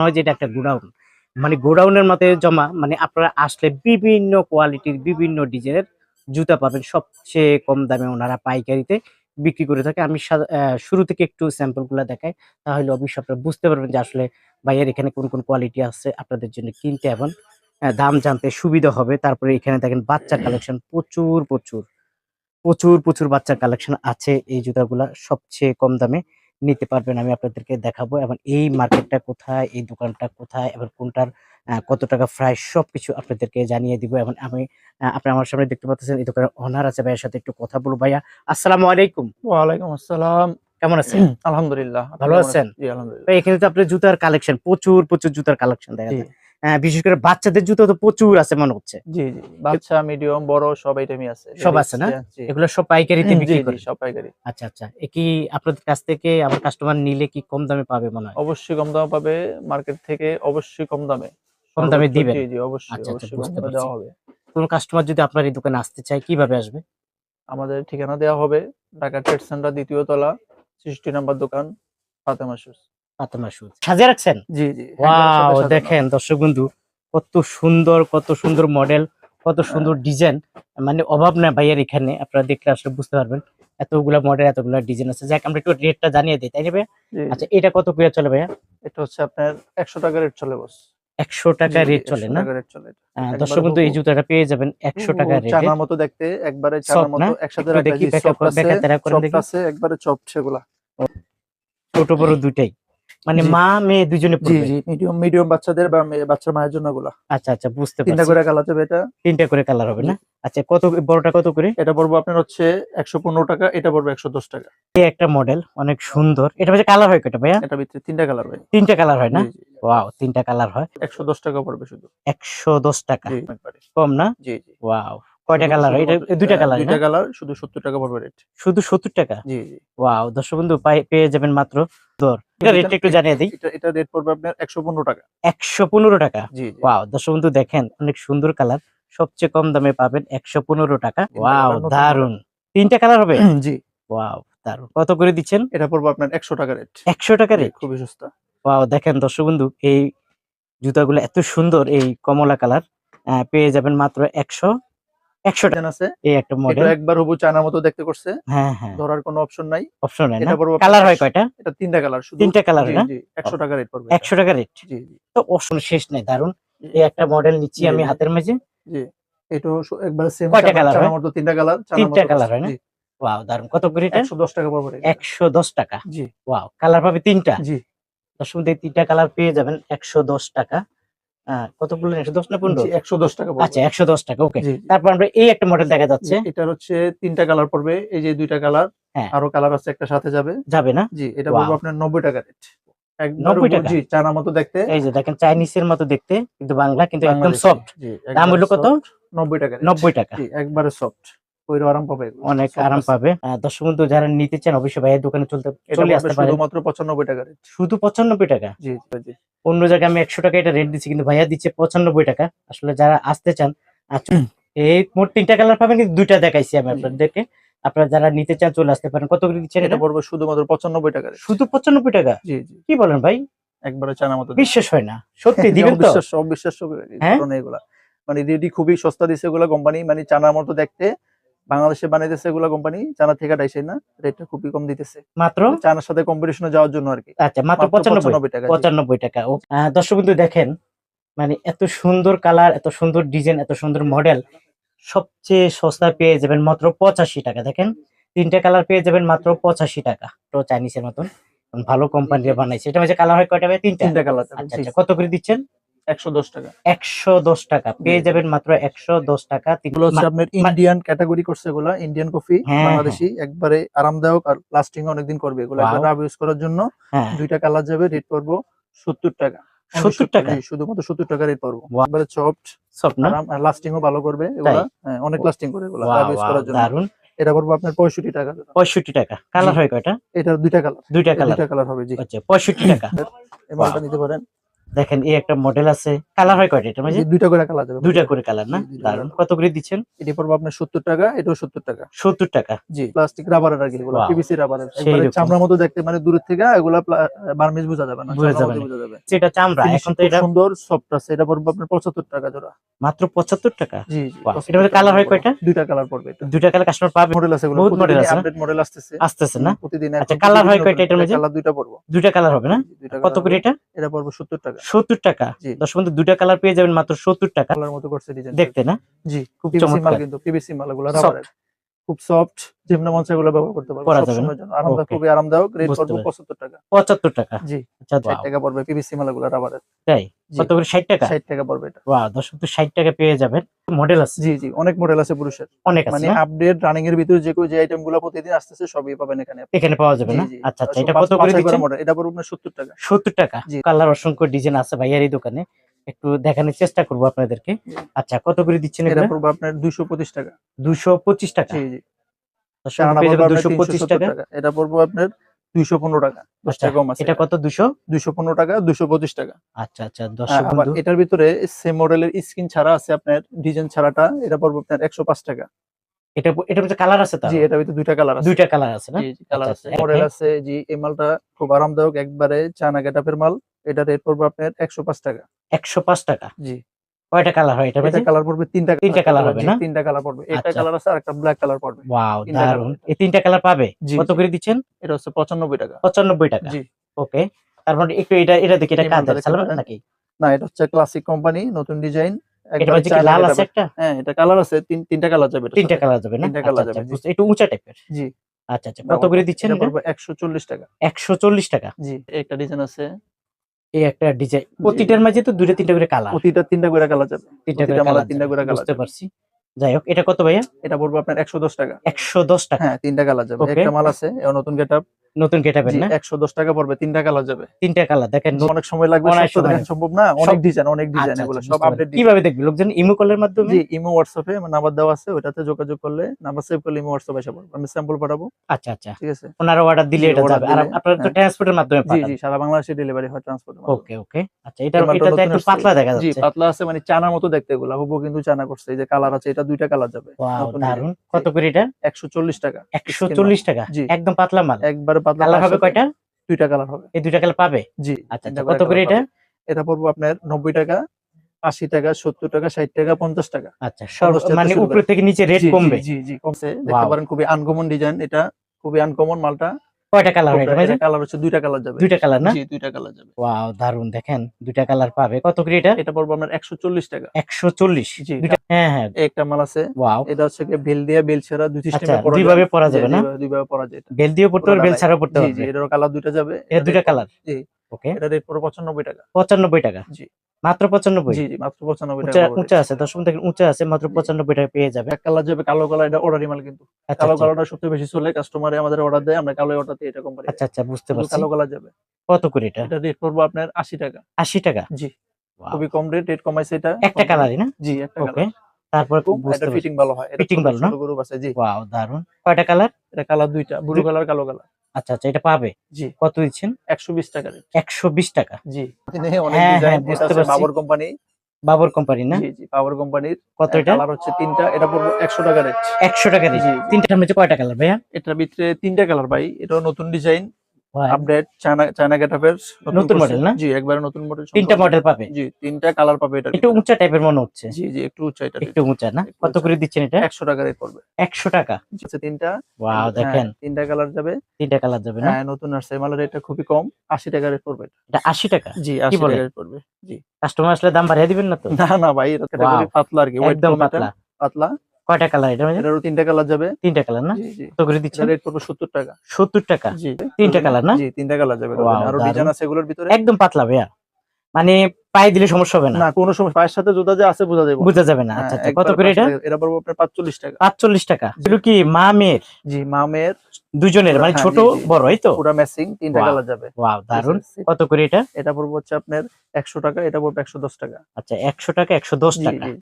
হয় যে এটা একটা গোডাউন। মানে গোডাউনের মধ্যে জমা মানে আপনারা আসলে বিভিন্ন কোয়ালিটির বিভিন্ন ডিজাইনের জুতা পাবেন। সবচেয়ে কম দামে ওনারা পাইকারিতে বিক্রি করে থাকে। আমি শুরু থেকে একটু স্যাম্পলগুলা দেখাই, তাহলে অবশ্যই আপনারা বুঝতে পারবেন যে আসলে ভাইয়ের এখানে কোন কোন কোয়ালিটি আছে, আপনাদের জন্য কিনতে এবং দাম জানতে সুবিধা হবে। তারপরে এখানে দেখেন বাচ্চার কালেকশন, প্রচুর প্রচুর প্রচুর প্রচুর বাচ্চার কালেকশন আছে এই জুতাগুলা সবচেয়ে কম দামে নিতে পারবেন আমি আপনাদেরকে দেখাবো। এবং এই মার্কেটটা কোথায় এই দোকানটা কোথায় এবং কোনটার কত টাকা ফ্রাই সব কিছু আপনাদেরকে জানিয়ে দিব। এবং আমি আপনি আমার সামনে দেখতে পাচ্ছেন এই দোকানের অনার আছে ভাইয়ের সাথে একটু কথা বলব। ভাইয়া আসসালামু আলাইকুম। ওয়ালাইকুম আসসালাম। কেমন আছেন? আলহামদুলিল্লাহ। ভালো আছেন? এখানে তো আপনার জুতার কালেকশন প্রচুর প্রচুর জুতার কালেকশন দেখা যায়। বিশেষ করে বাচ্চাদের জুতো তো প্রচুর আছে মনে হচ্ছে। জি জি বাচ্চা মিডিয়াম বড় সব আইটেমই আছে। সব আছে না? এগুলো সব পাইকারিতে বিক্রি করে? সব পাইকারি। আচ্ছা আচ্ছা। এ কি আপনাদের কাছ থেকে আমার কাস্টমার নিলে কি কম দামে পাবে মনে হয়? অবশ্যই কম দামে পাবে। মার্কেট থেকে অবশ্যই কম দামে। কম দামে দিবেন? জি জি অবশ্যই আচ্ছা, আচ্ছা, অবশ্যই কম দামে। দেওয়া হবে। কোন কাস্টমার যদি আপনার এই দোকানে আসতে চায় কীভাবে আসবে? আমাদের ঠিকানা দেওয়া হবে। ঢাকা ট্রেড সেন্টার দ্বিতীয় তলা সৃষ্টি নাম্বার দোকান ফাতেমা শুজ ফাতেমা শুজ সাজিয়ে রাখছেন? জি জি। ওয়াও সাথে সাথে দেখেন দর্শক বন্ধু কত সুন্দর কত সুন্দর মডেল কত সুন্দর ডিজাইন মানে অভাব না ভাইয়ের এখানে আপনারা দেখলে আসলে বুঝতে পারবেন। এতগুলা মডেল এতগুলা ডিজাইন আছে। যাক আমরা একটু রেটটা জানিয়ে দিই তাই না ভাইয়া। আচ্ছা এটা কত করে চলে ভাইয়া? এটা হচ্ছে আপনার একশো টাকা রেট চলে বস একশো টাকা রেট চলে না? রেট চলে এটা। আহ, দর্শক বন্ধু এই জুতাটা পেয়ে যাবেন একশো টাকা রেটে চানার মতো দেখতে একবারে চানার? মতো একসাথে রাখা দেখি, ব্যাকআপ করে- ব্যাকআপ তেরা soft দেখি। একবারে চপ সেগুলা। ছোট বড় দুইটাই। মানে মা মেয়ে দুজনে জি জি মিডিয়াম মিডিয়াম বাচ্চাদের বা মেয়ে- বাচ্চার মায়ের জন্যগুলা আচ্ছা আচ্ছা বুঝতে তিনটা করে কালার যাবে এটা। তিনটা করে কালার হবে না? আচ্ছা কত বড়টা কত করে? এটা পড়ব আপনার হচ্ছে একশো পনেরো টাকা এটা পড়বে একশো দশ টাকা। এই একটা মডেল অনেক সুন্দর। এটা হচ্ছে কালার হয় কটা ভাইয়া? এটা ভিতরে তিনটা কালার হয়। তিনটা কালার হয় না। ওয়াও তিনটা কালার হয়। একশো দশ টাকা পড়বে শুধু। একশো দশ টাকা। কম না? জি জি। ওয়াও কয়টা কালার এটা দুইটা হ্যাঁ, কালার দুইটা কালার শুধু সত্তর টাকা পড়বে রেট শুধু সত্তর টাকা? জি জি। ওয়াও দর্শক বন্ধু পেয়ে যাবেন মাত্র দর। এটা রেটটা একটু জানিয়ে দিই। এটা এটা রেট পড়বে আপনার একশো পনেরো টাকা। একশো পনেরো টাকা? জি জি। ওয়াও দর্শক বন্ধু দেখেন অনেক সুন্দর কালার সবচেয়ে কম দামে পাবেন একশো পনেরো টাকা। ওয়াও দারুণ তিনটা কালার হবে? জি। ওয়াও দারুণ কত করে দিচ্ছেন? এটা পড়বে আপনার একশো টাকা রেট একশো টাকা রেট খুবই সস্তা। ওয়াও দেখেন দর্শক বন্ধু এই জুতাগুলো এত সুন্দর এই কমলা কালার পেয়ে যাবেন মাত্র একশো একশো টাকা আছে। এই একটা মডেল একবার হবু চায়নার মতো দেখতে করছে। হ্যাঁ হ্যাঁ। ধরার কোনো অপশন নাই। অপশন না। এটা পড়ব কালার হয় কয়টা? এটা তিনটা কালার শুধু। তিনটা কালার না? টাকা রেট পড়বে এটা। একশো টাকা রেট জি জি। তো অপশন শেষ নেই দারুণ এই একটা মডেল নিচ্ছি আমি হাতের মাঝে। জি সেম কয়টা হয়? মতো তিনটা কালার তিনটা colour হয় না? ওয়াও দারুণ কত করে এটা? একশো দশ টাকা পড়বে এটা। টাকা। জি। ওয়াও কালার পাবে তিনটা? জি। তিনটা কালার পেয়ে যাবেন একশো দশ টাকা। আহ, কত বললেন একশো দশ না পনেরো? একশো দশ টাকা আচ্ছা একশো দশ টাকা ওকে তারপর আমরা এই একটা মডেল দেখা যাচ্ছে। জি, এটার হচ্ছে তিনটা কালার পড়বে। এই যে দুইটা কালার হ্যাঁ। আরও কালার আছে একটা সাথে যাবে। যাবে না? জি এটা. পড়বে আপনার নব্বই টাকা রেট 90 টাকা? জি চায়নার মতো দেখতে। এই যে দেখেন চাইনিজের মতো দেখতে কিন্তু বাংলা কিন্তু একদম সফট দাম হলো কত? নব্বই টাকা নব্বই টাকা। একবারে সফট আরাম পাবে। অনেক আরাম পাবে। দর্শক বন্ধু যারা নিতে চান অবশ্যই ভাইয়ের দোকানে চলতে চলে আসতে পারে শুধুমাত্র পঁচানব্বই টাকা শুধু পঁচানব্বই টাকা? জি জি, জি। অন্য জায়গায় আমি একশো টাকা এটা রেট দিচ্ছি কিন্তু ভাইয়া দিচ্ছে পঁচানব্বই টাকা। আসলে যারা আসতে চান আচ্ছা এই মোট তিনটা কালার পাবেন কিন্তু দুইটা দেখাইছি আমি। আপনাদেরকে। আপনারা যারা নিতে চান চলে আসতে পারেন। কত করে দিচ্ছেন এটা পড়বে শুধুমাত্র পঁচানব্বই টাকা শুধু পঁচানব্বই টাকা? জি জি। কি বলেন ভাই? একবারে চায়নার মতো বিশ্বাস হয় না। সত্যি দিবেন তো? অবিশ্বাস্য হ্যাঁ? এগুলা মানে রেডি খুবই সস্তা দিছে এগুলা কোম্পানি মানে চানার মতো দেখতে। বাংলাদেশে বানাইতেছে এগুলা কোম্পানি চানা থেকে ডাইছে না রেটটা খুবই কম দিতেছে। মাত্র? চানার সাথে কম্পিটিশনে যাওয়ার জন্য আর কি আচ্ছা মাত্র পঁচানব্বই। 95 টাকা। পঁচানব্বই টাকা দর্শক বন্ধু দেখেন মানে এত সুন্দর কালার এত সুন্দর ডিজাইন এত সুন্দর মডেল সবচেয়ে সস্তা পেয়ে যাবেন মাত্র পঁচাশি টাকা দেখেন। তিনটা কালার পেয়ে যাবেন মাত্র পঁচাশি টাকা তো চাইনিজের মতন। ভালো কোম্পানির বানাইছে। এটা মাঝে কালার হয় কয়টা তিনটা। তিনটা কালার আচ্ছা আচ্ছা কত করে দিচ্ছেন? একশো দশ টাকা। একশো দশ টাকা। পেয়ে যাবেন মাত্র একশো দশ টাকা। এগুলো হচ্ছে আপনার ইন্ডিয়ান ক্যাটাগরি করছে এগুলা ইন্ডিয়ান কফি বাংলাদেশি একবারে আরামদায়ক আর লাস্টিং অনেকদিন করবে এগুলো। একবার রাব ইউজ করার জন্য হ্যাঁ। দুইটা কালার যাবে রেট পড়ব সত্তর টাকা। 70 টাকা? শুধুমাত্র সত্তর টাকা রেট পড়ব. একবারে সফট সব না? আরাম আর লাস্টিংও ভালো করবে এগুলা। হ্যাঁ, অনেক লাস্টিং করে এগুলা রাব ইউজ করার জন্য। দারুণ এটা পড়ব আপনার পঁয়ষট্টি টাকা। পঁয়ষট্টি টাকা। কালার হয় কয়টা? এটার দুইটা কালার দুইটা কালার দুইটা কালার হবে জি। আচ্ছা পঁয়ষট্টি টাকা। নিতে পারেন। দেখেন এই একটা মডেল আছে। কালার হয় কয়টা এটা এই দুইটা করে কালার যাবে দুইটা করে কালার না? দারুণ কত করে দিচ্ছেন? এটা পড়বে আপনার সত্তর টাকা এটাও সত্তর টাকা। সত্তর টাকা। জি প্লাস্টিক রাবারের আর কি এগুলো পিভিসি রাবারের একবারে চামড়ার মতো দেখতে মানে দূরের থেকে এগুলা বার্মিজ বোঝা যাবে না বোঝা যাবে যেটা চামড়া এখন তো এটা সুন্দর সফট আছে এটা পড়বে আপনার পঁচাত্তর টাকা জোড়া। মাত্র পঁচাত্তর টাকা? জি. 75 মধ্যে টাকা হয় কয়টা? দুইটা কালার পড়বে এটা। দুইটা কালার কাস্টমার পাবে? মডেল আছে এগুলো বহুত model আছে আপডেট মডেল আসতেছে। আসতেছে না? প্রতিদিন আচ্ছা, কালার হয় কয়টা এটার মধ্যে? কালার দুইটা পড়বে। দুইটা কালার হবে না? দুইটা কত করে এটা? এটা পড়বে সত্তর টাকা। সত্তর টাকা। দশ বন্ধু দুইটা কালার পেয়ে যাবেন মাত্র সত্তর টাকা। কালার মতো করছে ডিজাইন দেখতে না? জি খুব চমৎকার। কিন্তু পিভিসি মালগুলো রাবারের খুব সফট যেমন মন চায় এগুলো ব্যবহার করতে পারবে করা যাবে আরামদায়ক খুবই আরামদায়ক রেট পড়বে 75 টাকা। পঁচাত্তর টাকা? জি আচ্ছা 60 টাকা পড়বে পিভিসি মাল এগুলো রাবারের তাই? কত করে? ষাট টাকা? 60 টাকা পড়বে এটা। ওয়াও দশ বন্ধু ষাট টাকা পেয়ে যাবেন। মডেল আছে। জি জি অনেক মডেল আছে পুরুষের। অনেক আছে মানে আপডেট রানিং এর ভিতরে যে যে আইটেমগুলো প্রতিদিন আসতেছে সবই পাবেন এখানে এখানে পাওয়া যাবে না? আচ্ছা আচ্ছা এটা কত করে দিচ্ছেন? এটা পড়বে 70 টাকা। সত্তর টাকা। জি। কালার অসংখ্য ডিজাইন আছে ভাইয়ার এই দোকানে। একটু দেখানোর চেষ্টা করব আপনাদেরকে। আচ্ছা কত করে দিচ্ছেন এটা এটা আপনার 225 টাকা। দুশো পঁচিশ টাকা? জি জি। দশ চায়না বন্ধু পেয়ে পড়বে যাবেন আপনার দুশো পঁচিশ 370 টাকা। এটা পড়বে আপনার 215 টাকা। 10 আচ্ছা, টাকা কম আছে এটা কত? দুশো 215 টাকা 225 টাকা। আচ্ছা আচ্ছা দশ আহ, আবার বন্ধু। এটার ভিতরে সেম মডেলের স্ক্রিন ছাড়া আছে আপনার ডিজাইন ছাড়াটা এটা পড়বে আপনার 105 টাকা। এটা এটার মধ্যে কালার আছে তার জি এটার ভিতরে দুইটা কালার আছে। দুইটা কালার আছে না? জি কালার আচ্ছা, আছে। আচ্ছা, মডেল আছে জি এই মালটা খুব আরামদায়ক একবারে চায়না গেটআপের মাল। এটা রেট পড়বে আপনার 105 টাকা। একশো পাঁচ টাকা। জি। কয়টা কালার হয় এটা কালার পড়বে তিনটা তিনটা colour হবে না? তিনটা কালার পড়বে। একটা আচ্ছা। কালার আছে আর একটা ব্ল্যাক কালার পড়বে। ওয়াও তিনটা দারুণ এই তিনটা কালার পাবে? কত করে দিচ্ছেন? এটা হচ্ছে 95 টাকা। পঁচানব্বই টাকা। জি। ওকে। তারপর একটু এটা এটা দেখি এটা কাঁচা সালাম নাকি? না এটা হচ্ছে ক্লাসিক কোম্পানি নতুন ডিজাইন এটা কি লাল আছে একটা? হ্যাঁ এটা কালার আছে তিন তিনটা কালার যাবে তিনটা কালার যাবে না? তিনটা আচ্ছা colour আচ্ছা যাবে, জি। একটু উঁচা টাইপের? জি। আচ্ছা আচ্ছা কত করে দিচ্ছেন এটা পড়বে 140 টাকা। একশো চল্লিশ টাকা। জি একটা ডিজাইন আছে। এই একটা ডিজাইন প্রতিটার মাঝে তো দুইটা তিনটা করে কালার প্রতিটা তিনটা করে কালার যাবে। তিনটা করে কালার তিনটা করে কালার বুঝতে পারছি। যাই হোক এটা কত ভাইয়া? এটা পড়ব আপনার 110 টাকা। একশো দশ টাকা। হ্যাঁ তিনটা কালার যাবে। একটা মাল আছে নতুন গেটআপ নতুন কেটাবেন না? একশো দশ টাকা পড়বে তিনটা কালার যাবে। তিনটা কালার দেখেন অনেক সময় লাগবে সব সময় সম্ভব না অনেক ডিজাইন অনেক ডিজাইন আচ্ছা, এগুলো আচ্ছা, সব আপডেট। কীভাবে দেখবি? লোকজন ইমো কলের মাধ্যমে? জি ইমো হোয়াটসঅ্যাপে নাম্বার দেওয়া আছে ওটাতে যোগাযোগ করলে নাম্বার সেভ করলে ইমো হোয়াটসঅ্যাপ এসে পড়বে। আমি স্যাম্পল পাঠাবো। আচ্ছা আচ্ছা। ঠিক আছে? ওনারা অর্ডার দিলে এটা যাবে। আর আপনারা তো হ্যাঁ। ট্রান্সপোর্টের মাধ্যমে জি পাঠান জি সারা বাংলাদেশে ডেলিভারি হয় ট্রান্সপোর্ট ওকে ওকে আচ্ছা এটা এটা একটু পাতলা দেখা যাচ্ছে। জি পাতলা আছে মানে চানার মতো দেখতে এগুলো। হুবু কিন্তু চানা করছে। এই যে কালার আছে এটা দুইটা কালার যাবে। ওয়াও দারুণ কত করে এটা? একশো চল্লিশ টাকা। একশো চল্লিশ টাকা? জি। একদম পাতলা মাল। একবারে পাতলা কালার হবে কয়টা? দুইটা কালার হবে। এই দুইটা কালার পাবে? জি আচ্ছা আচ্ছা কত করে এটা? এটা পড়ব আপনার নব্বই টাকা আশি টাকা সত্তর টাকা ষাট টাকা পঞ্চাশ টাকা। আচ্ছা মানে উপর থেকে নিচে রেট জি, জি, কমবে? জি জি কমছে। দেখতে পারেন খুবই আনকমন ডিজাইন এটা খুবই আনকমন মালটা। কয়টা কালার এটা? কালার হচ্ছে দুইটা কালার যাবে। দুইটা কালার না? জি দুইটা কালার যাবে। ওয়াও দারুণ দেখেন দুইটা কালার পাবে। কত করে এটা? এটা পড়ব আপনার টাকা। একশো চল্লিশ। জি। হ্যাঁ হ্যাঁ। একটা মাল আছে। ওয়াও এটা হচ্ছে গিয়ে বেল দিয়ে বেল ছেড়া দুই আচ্ছা সিস্টেমে যাবে। না? যায় বেল দিয়ে পড়তে পারবে বেল ছাড়াও পড়তে জি পারবে জি এটারও কালার দুইটা যাবে। এটা দুইটা কালার জি। ওকে এটা রেট পড়বে পঁচানব্বই টাকা। পঁচানব্বই টাকা। জি। মাত্র পঁচানব্বই? জি মাত্র পঁচানব্বই উঁচা টাকা উঁচা আছে দশ দেখেন উঁচা আছে মাত্র। পঁচানব্বই টাকা পেয়ে যাবে। এক কালার যাবে কালো কালার এটা অর্ডারি মাল কিন্তু। আচ্ছা কালো আচ্ছা। কালারটা সবচেয়ে বেশি চলে কাস্টমারে আমাদের অর্ডার দেয় আমরা কালো অর্ডার দিই এটা কোম্পানি আচ্ছা আচ্ছা বুঝতে পারছি। কালো কালার যাবে। কত করে এটা? এটা রেট পড়ব আপনার আশি টাকা। আশি টাকা? জি। খুবই কম রেট রেট কমাইছে এটা। একটা কালারই না? জি একটা ওকে কালার। তারপর এটা ফিটিং ভালো হয়। ছোট ভালো না? গরু আছে জি। ওয়াও দারুণ কয়টা কালার? এটা কালার দুইটা ব্লু কালার কালো কালার। আচ্ছা আচ্ছা এটা পাবে? জি। কত দিচ্ছেন? একশো বিশ টাকা রেট। একশো বিশ টাকা। জি। অনেক হ্যাঁ, হ্যাঁ, বুঝতে পারছি। বাবর কোম্পানি বাবর কোম্পানি না? জি জি বাবর কোম্পানির কত এটা? কালার হচ্ছে তিনটা এটা পড়ব একশো টাকা রেট। একশো টাকা রেট। তিনটার মধ্যে কয়টা কালার ভাইয়া? এটার ভিতরে তিনটা কালার ভাই। এটা নতুন ডিজাইন আপডেট চায়না চায়না গেটআপের নতুন model না? জি একবারে নতুন মডেল তিনটা মডেল পাবে? জি তিনটা কালার পাবে এটা একটু উঁচা টাইপের মনে হচ্ছে। জি জি একটু উঁচা এটা একটু উঁচা না? কত করে দিচ্ছেন এটা? একশো টাকা রেট পড়বে। একশো টাকা? আচ্ছা তিনটা? ওয়াও হ্যাঁ, দেখেন। তিনটা কালার যাবে। তিনটা কালার যাবে না? হ্যাঁ নতুন আসছে। মালের রেটটা খুবই কম। আশি টাকা রেট পড়বে এটা। এটা আশি টাকা? জি আশি বলে? টাকা রেট পড়বে। জি। কাস্টমার আসলে দাম বাড়িয়ে দিবেন না তো? না না ভাই এটা ক্যাটাগরি পাতলা আর কি একদম পাতলা। পাতলা। কয়টা কালার এটা? এটারও তিনটা কালার যাবে। তিনটা কালার না? জি করে দিচ্ছেন? রেট পড়বে সত্তর টাকা। সত্তর টাকা? জি। তিনটা colour না? জি তিনটা কালার যাবে। আরও। ডিজাইন আছে এগুলোর ভিতরে। একদম পাতলা ভাইয়া। মানে পায়ে দিলে সমস্যা হবে না? না কোনো সময় পায়ের সাথে জুতা যে আছে বোঝা যাবে। বোঝা যাবে না। আচ্ছা আচ্ছা। কত করে এটা? এটা পড়বে আপনার পাঁচচল্লিশ টাকা। পাঁচচল্লিশ টাকা। এগুলো কি মা মেয়ের? জি মামের দুজনের মানে হ্যাঁ, ছোট। বড় এই তো? পুরা ম্যাচিং তিনটা কালার যাবে। ওয়াও দারুণ. কত করে এটা? এটা পড়বে হচ্ছে আপনার একশো টাকা এটা পড়বে একশো দশ টাকা। আচ্ছা একশো টাকা একশো দশ জি টাকা। জি।